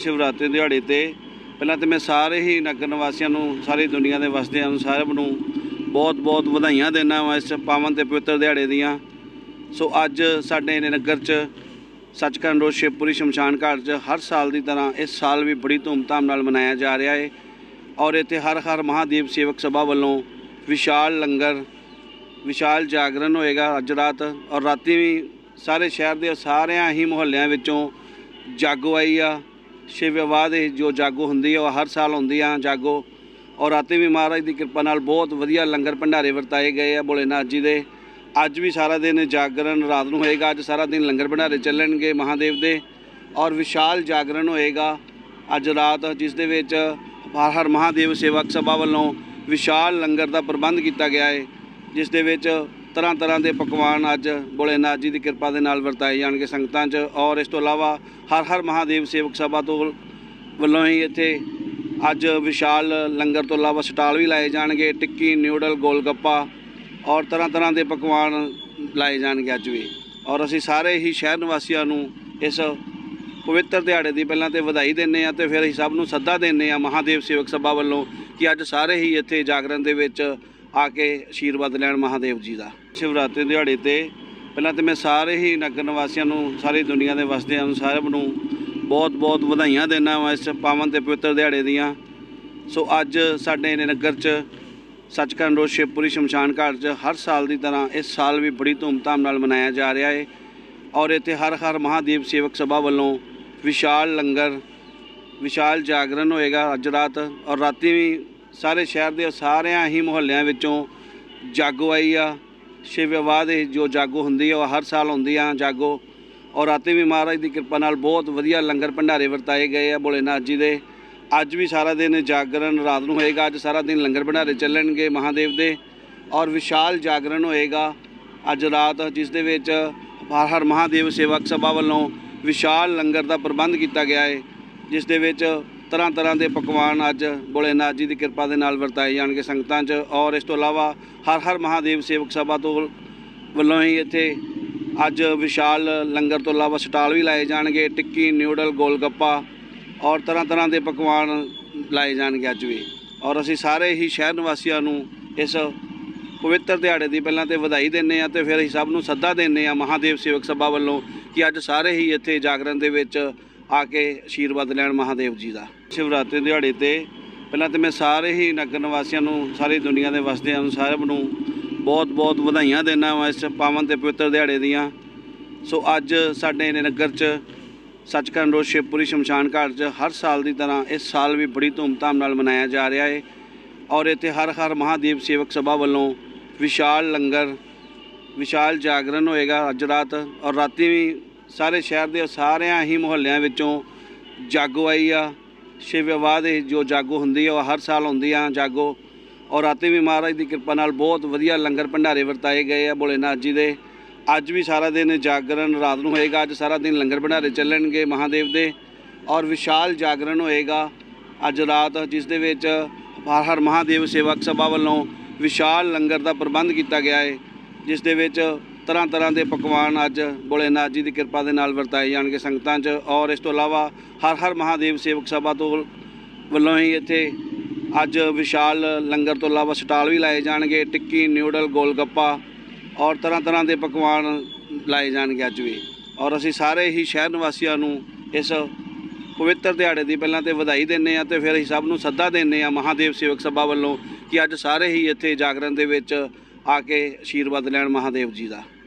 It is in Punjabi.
ਸ਼ਿਵਰਾਤਰੀ ਦਿਹਾੜੇ ਤੇ ਪਹਿਲਾਂ ਤੇ ਮੈਂ ਸਾਰੇ ਹੀ ਨਗਰ ਨਿਵਾਸੀਆਂ ਨੂੰ, ਸਾਰੀ ਦੁਨੀਆ ਦੇ ਵਸਦਿਆਂ ਨੂੰ, ਸਾਰਿਆਂ ਨੂੰ ਬਹੁਤ-ਬਹੁਤ ਵਧਾਈਆਂ ਦਿੰਦਾ ਵਾ ਇਸ ਪਾਵਨ ਤੇ ਪਵਿੱਤਰ ਦਿਹਾੜੇ ਦੀਆਂ। ਸੋ ਅੱਜ ਸਾਡੇ ਨੇ ਨਗਰ 'ਚ ਸੱਚਖੰਡ ਰੋਡ ਸ਼ਿਵਪੁਰੀ ਸ਼ਮਸ਼ਾਨ ਘਾਟ 'ਚ ਹਰ ਸਾਲ ਦੀ ਤਰ੍ਹਾਂ ਇਸ ਸਾਲ ਵੀ ਬੜੀ ਧੂਮਧਾਮ ਨਾਲ ਮਨਾਇਆ ਜਾ ਰਿਹਾ ਹੈ ਔਰ ਇੱਥੇ ਹਰ ਹਰ ਮਹਾਦੇਵ ਸੇਵਕ ਸਭਾ ਵੱਲੋਂ ਵਿਸ਼ਾਲ ਲੰਗਰ, ਵਿਸ਼ਾਲ ਜਾਗਰਣ ਹੋਏਗਾ ਅੱਜ ਰਾਤ। ਔਰ ਰਾਤੀ ਵੀ ਸਾਰੇ ਸ਼ਹਿਰ ਦੇ ਸਾਰਿਆਂ ਹੀ ਮੁਹੱਲਿਆਂ ਵਿੱਚੋਂ ਜਾਗੋ ਆਈ ਆ। ਸ਼ਿਵ ਵਿਵਾਹ ਦੇ ਜੋ ਜਾਗੋ ਹੁੰਦੀ ਆ, ਉਹ ਹਰ ਸਾਲ ਹੁੰਦੀ ਆ ਜਾਗੋ। ਔਰ ਰਾਤੀ ਵੀ ਮਹਾਰਾਜ ਦੀ ਕਿਰਪਾ ਨਾਲ ਬਹੁਤ ਵਧੀਆ ਲੰਗਰ ਭੰਡਾਰੇ ਵਰਤਾਏ ਗਏ ਆ ਭੋਲੇਨਾਥ ਜੀ ਦੇ। ਅੱਜ ਵੀ ਸਾਰਾ ਦਿਨ ਜਾਗਰਣ ਰਾਤ ਨੂੰ ਹੋਏਗਾ, ਅੱਜ ਸਾਰਾ ਦਿਨ ਲੰਗਰ ਭੰਡਾਰੇ ਚੱਲਣਗੇ ਮਹਾਦੇਵ ਦੇ। ਔਰ ਵਿਸ਼ਾਲ ਜਾਗਰਣ ਹੋਏਗਾ। ਅੱਜ ਰਾਤ ਜਿਸ ਦੇ ਵਿੱਚ ਹਰ ਹਰ ਮਹਾਦੇਵ ਸੇਵਕ ਸਭਾ ਵੱਲੋਂ ਵਿਸ਼ਾਲ ਲੰਗਰ ਦਾ ਪ੍ਰਬੰਧ ਕੀਤਾ ਗਿਆ ਹੈ ਜਿਸ ਦੇ ਵਿੱਚ ਤਰ੍ਹਾਂ ਤਰ੍ਹਾਂ ਦੇ ਪਕਵਾਨ ਅੱਜ ਭੋਲੇਨਾਥ ਜੀ ਦੀ ਕਿਰਪਾ ਦੇ ਨਾਲ ਵਰਤਾਏ ਜਾਣਗੇ ਸੰਗਤਾਂ 'ਚ। ਔਰ ਇਸ ਤੋਂ ਇਲਾਵਾ ਹਰ ਹਰ ਮਹਾਦੇਵ ਸੇਵਕ ਸਭਾ ਤੋਂ ਵੱਲੋਂ ਹੀ ਇੱਥੇ ਅੱਜ ਵਿਸ਼ਾਲ ਲੰਗਰ ਤੋਂ ਇਲਾਵਾ ਸਟਾਲ ਵੀ ਲਾਏ ਜਾਣਗੇ, ਟਿੱਕੀ, ਨਿਊਡਲ, ਗੋਲਗੱਪਾ ਔਰ ਤਰ੍ਹਾਂ ਤਰ੍ਹਾਂ ਦੇ ਪਕਵਾਨ ਲਾਏ ਜਾਣਗੇ ਅੱਜ ਵੀ। ਔਰ ਅਸੀਂ ਸਾਰੇ ਹੀ ਸ਼ਹਿਰ ਨਿਵਾਸੀਆਂ ਨੂੰ ਇਸ ਪਵਿੱਤਰ ਦਿਹਾੜੇ ਦੀ ਪਹਿਲਾਂ ਤੇ ਵਧਾਈ ਦਿੰਨੇ ਆ ਤੇ ਫਿਰ ਅਸੀਂ ਸਭ ਨੂੰ ਸੱਦਾ ਦਿੰਨੇ ਆ ਮਹਾਦੇਵ ਸੇਵਕ ਸਭਾ ਵੱਲੋਂ ਕਿ ਅੱਜ ਸਾਰੇ ਹੀ ਇੱਥੇ ਜਾਗਰਣ ਦੇ ਵਿੱਚ ਆ ਕੇ ਆਸ਼ੀਰਵਾਦ ਲੈਣ ਮਹਾਦੇਵ ਜੀ ਦਾ। ਸ਼ਿਵਰਾਤਰੀ ਦਿਹਾੜੇ ਤੇ ਪਹਿਲਾਂ ਤੇ ਮੈਂ ਸਾਰੇ ਹੀ ਨਗਰ ਨਿਵਾਸੀਆਂ ਨੂੰ, ਸਾਰੀ ਦੁਨੀਆ ਦੇ ਵਸਦਿਆਂ ਨੂੰ, ਸਾਰਿਆਂ ਨੂੰ ਬਹੁਤ-ਬਹੁਤ ਵਧਾਈਆਂ ਦਿੰਦਾ ਵਾਂ ਇਸ ਪਾਵਨ ਤੇ ਪਵਿੱਤਰ ਦਿਹਾੜੇ ਦੀਆਂ। ਸੋ ਅੱਜ ਸਾਡੇ ਨੇ ਨਗਰ 'ਚ ਸੱਚਖੰਡ ਰੋਡ ਸ਼ਿਵਪੁਰੀ ਸ਼ਮਸ਼ਾਨ ਘਾਟ 'ਚ ਹਰ ਸਾਲ ਦੀ ਤਰ੍ਹਾਂ ਇਸ ਸਾਲ ਵੀ ਬੜੀ ਧੂਮਧਾਮ ਨਾਲ ਮਨਾਇਆ ਜਾ ਰਿਹਾ ਹੈ ਔਰ ਇੱਥੇ ਹਰ ਹਰ ਮਹਾਦੇਵ ਸੇਵਕ ਸਭਾ ਵੱਲੋਂ ਵਿਸ਼ਾਲ ਲੰਗਰ, ਵਿਸ਼ਾਲ ਜਾਗਰਣ ਹੋਏਗਾ ਅੱਜ ਰਾਤ। ਔਰ ਰਾਤੀ ਵੀ ਸਾਰੇ ਸ਼ਹਿਰ ਦੇ ਸਾਰਿਆਂ ਹੀ ਮੁਹੱਲਿਆਂ ਵਿੱਚੋਂ ਜਾਗੋ ਆਈ ਆ। ਸ਼ਿਵ ਵਿਵਾਹ ਦੇ ਜੋ ਜਾਗੋ ਹੁੰਦੀ ਆ, ਉਹ ਹਰ ਸਾਲ ਹੁੰਦੀ ਆ ਜਾਗੋ। ਔਰ ਰਾਤੀ ਵੀ ਮਹਾਰਾਜ ਦੀ ਕਿਰਪਾ ਨਾਲ ਬਹੁਤ ਵਧੀਆ ਲੰਗਰ ਭੰਡਾਰੇ ਵਰਤਾਏ ਗਏ ਆ ਭੋਲੇਨਾਥ ਜੀ ਦੇ। ਅੱਜ ਵੀ ਸਾਰਾ ਦਿਨ ਜਾਗਰਣ ਰਾਤ ਨੂੰ ਹੋਏਗਾ, ਅੱਜ ਸਾਰਾ ਦਿਨ ਲੰਗਰ ਭੰਡਾਰੇ ਚੱਲਣਗੇ ਮਹਾਦੇਵ ਦੇ। ਔਰ ਵਿਸ਼ਾਲ ਜਾਗਰਣ ਹੋਏਗਾ। ਅੱਜ ਰਾਤ ਜਿਸ ਦੇ ਵਿੱਚ ਹਰ ਹਰ ਮਹਾਦੇਵ ਸੇਵਕ ਸਭਾ ਵੱਲੋਂ ਵਿਸ਼ਾਲ ਲੰਗਰ ਦਾ ਪ੍ਰਬੰਧ ਕੀਤਾ ਗਿਆ ਹੈ ਜਿਸ ਦੇ ਵਿੱਚ ਤਰ੍ਹਾਂ ਤਰ੍ਹਾਂ ਦੇ ਪਕਵਾਨ ਅੱਜ ਭੋਲੇਨਾਥ ਜੀ ਦੀ ਕਿਰਪਾ ਦੇ ਨਾਲ ਵਰਤਾਏ ਜਾਣਗੇ ਸੰਗਤਾਂ 'ਚ ਔਰ ਇਸ ਤੋਂ ਇਲਾਵਾ ਹਰ ਹਰ ਮਹਾਦੇਵ ਸੇਵਕ ਸਭਾ ਤੋਂ ਵੱਲੋਂ ਹੀ ਇੱਥੇ ਅੱਜ ਵਿਸ਼ਾਲ ਲੰਗਰ ਤੋਂ ਇਲਾਵਾ ਸਟਾਲ ਵੀ ਲਾਏ ਜਾਣਗੇ, ਟਿੱਕੀ, ਨਿਊਡਲ, ਗੋਲਗੱਪਾ ਔਰ ਤਰ੍ਹਾਂ ਤਰ੍ਹਾਂ ਦੇ ਪਕਵਾਨ ਲਾਏ ਜਾਣਗੇ ਅੱਜ ਵੀ। ਔਰ ਅਸੀਂ ਸਾਰੇ ਹੀ ਸ਼ਹਿਰ ਨਿਵਾਸੀਆਂ ਨੂੰ ਇਸ ਪਵਿੱਤਰ ਦਿਹਾੜੇ ਦੀ ਪਹਿਲਾਂ ਤੇ ਵਧਾਈ ਦਿੰਨੇ ਆ ਤੇ ਫਿਰ ਅਸੀਂ ਸਭ ਨੂੰ ਸੱਦਾ ਦਿੰਨੇ ਆ ਮਹਾਦੇਵ ਸੇਵਕ ਸਭਾ ਵੱਲੋਂ ਕਿ ਅੱਜ ਸਾਰੇ ਹੀ ਇੱਥੇ ਜਾਗਰਣ ਦੇ ਵਿੱਚ ਆ ਕੇ ਆਸ਼ੀਰਵਾਦ ਲੈਣ ਮਹਾਦੇਵ ਜੀ ਦਾ। ਸ਼ਿਵਰਾਤਰੀ ਦਿਹਾੜੇ ਤੇ ਪਹਿਲਾਂ ਤੇ ਮੈਂ ਸਾਰੇ ਹੀ ਨਗਰ ਨਿਵਾਸੀਆਂ ਨੂੰ, ਸਾਰੀ ਦੁਨੀਆ ਦੇ ਵਸਦਿਆਂ ਨੂੰ, ਸਾਰਿਆਂ ਨੂੰ ਬਹੁਤ-ਬਹੁਤ ਵਧਾਈਆਂ ਦਿੰਦਾ ਵਾਂ ਇਸ ਪਾਵਨ ਤੇ ਪਵਿੱਤਰ ਦਿਹਾੜੇ ਦੀਆਂ। ਸੋ ਅੱਜ ਸਾਡੇ ਨਗਰ 'ਚ ਸੱਚਖੰਡ ਰੋਡ ਸ਼ਿਵਪੁਰੀ ਸ਼ਮਸ਼ਾਨ ਘਾਟ 'ਚ ਹਰ ਸਾਲ ਦੀ ਤਰ੍ਹਾਂ ਇਸ ਸਾਲ ਵੀ ਬੜੀ ਧੂਮਧਾਮ ਨਾਲ ਮਨਾਇਆ ਜਾ ਰਿਹਾ ਹੈ ਔਰ ਇੱਥੇ ਹਰ ਹਰ ਮਹਾਦੇਵ ਸੇਵਕ ਸਭਾ ਵੱਲੋਂ ਵਿਸ਼ਾਲ ਲੰਗਰ, ਵਿਸ਼ਾਲ ਜਾਗਰਣ ਹੋਏਗਾ ਅੱਜ ਰਾਤ। ਔਰ ਰਾਤੀ ਵੀ ਸਾਰੇ ਸ਼ਹਿਰ ਦੇ ਸਾਰਿਆਂ ਹੀ ਮੁਹੱਲਿਆਂ ਵਿੱਚੋਂ ਜਾਗੋ ਆਈ ਆ। ਸ਼ਿਵ ਵਿਵਾਹ ਦੇ ਜੋ ਜਾਗੋ ਹੁੰਦੀ ਆ, ਉਹ ਹਰ ਸਾਲ ਹੁੰਦੀ ਆ ਜਾਗੋ। ਔਰ ਰਾਤੀ ਵੀ ਮਹਾਰਾਜ ਦੀ ਕਿਰਪਾ ਨਾਲ ਬਹੁਤ ਵਧੀਆ ਲੰਗਰ ਭੰਡਾਰੇ ਵਰਤਾਏ ਗਏ ਆ ਭੋਲੇਨਾਥ ਜੀ ਦੇ। ਅੱਜ ਵੀ ਸਾਰਾ ਦਿਨ ਜਾਗਰਣ ਰਾਤ ਨੂੰ ਹੋਏਗਾ, ਅੱਜ ਸਾਰਾ ਦਿਨ ਲੰਗਰ ਭੰਡਾਰੇ ਚੱਲਣਗੇ ਮਹਾਦੇਵ ਦੇ। ਔਰ ਵਿਸ਼ਾਲ ਜਾਗਰਣ ਹੋਏਗਾ। ਅੱਜ ਰਾਤ ਜਿਸ ਦੇ ਵਿੱਚ ਹਰ ਹਰ ਮਹਾਦੇਵ ਸੇਵਕ ਸਭਾ ਵੱਲੋਂ ਵਿਸ਼ਾਲ ਲੰਗਰ ਦਾ ਪ੍ਰਬੰਧ ਕੀਤਾ ਗਿਆ ਹੈ ਜਿਸ ਦੇ ਵਿੱਚ ਤਰ੍ਹਾਂ ਤਰ੍ਹਾਂ ਦੇ ਪਕਵਾਨ ਅੱਜ ਭੋਲੇਨਾਥ ਜੀ ਦੀ ਕਿਰਪਾ ਦੇ ਨਾਲ ਵਰਤਾਏ ਜਾਣਗੇ ਸੰਗਤਾਂ 'ਚ। ਔਰ ਇਸ ਤੋਂ ਇਲਾਵਾ ਹਰ ਹਰ ਮਹਾਦੇਵ ਸੇਵਕ ਸਭਾ ਤੋਂ ਵੱਲੋਂ ਹੀ ਇੱਥੇ ਅੱਜ ਵਿਸ਼ਾਲ ਲੰਗਰ ਤੋਂ ਇਲਾਵਾ ਸਟਾਲ ਵੀ ਲਾਏ ਜਾਣਗੇ, ਟਿੱਕੀ, ਨਿਊਡਲ, ਗੋਲਗੱਪਾ ਔਰ ਤਰ੍ਹਾਂ ਤਰ੍ਹਾਂ ਦੇ ਪਕਵਾਨ ਲਾਏ ਜਾਣਗੇ ਅੱਜ ਵੀ। ਔਰ ਅਸੀਂ ਸਾਰੇ ਹੀ ਸ਼ਹਿਰ ਨਿਵਾਸੀਆਂ ਨੂੰ ਇਸ ਪਵਿੱਤਰ ਦਿਹਾੜੇ ਦੀ ਪਹਿਲਾਂ ਤੇ ਵਧਾਈ ਦਿੰਨੇ ਆ ਤੇ ਫਿਰ ਅਸੀਂ ਸਭ ਨੂੰ ਸੱਦਾ ਦਿੰਨੇ ਆ ਮਹਾਦੇਵ ਸੇਵਕ ਸਭਾ ਵੱਲੋਂ ਕਿ ਅੱਜ ਸਾਰੇ ਹੀ ਇੱਥੇ ਜਾਗਰਣ ਦੇ ਵਿੱਚ ਆ ਕੇ ਆਸ਼ੀਰਵਾਦ ਲੈਣ ਮਹਾਦੇਵ ਜੀ ਦਾ।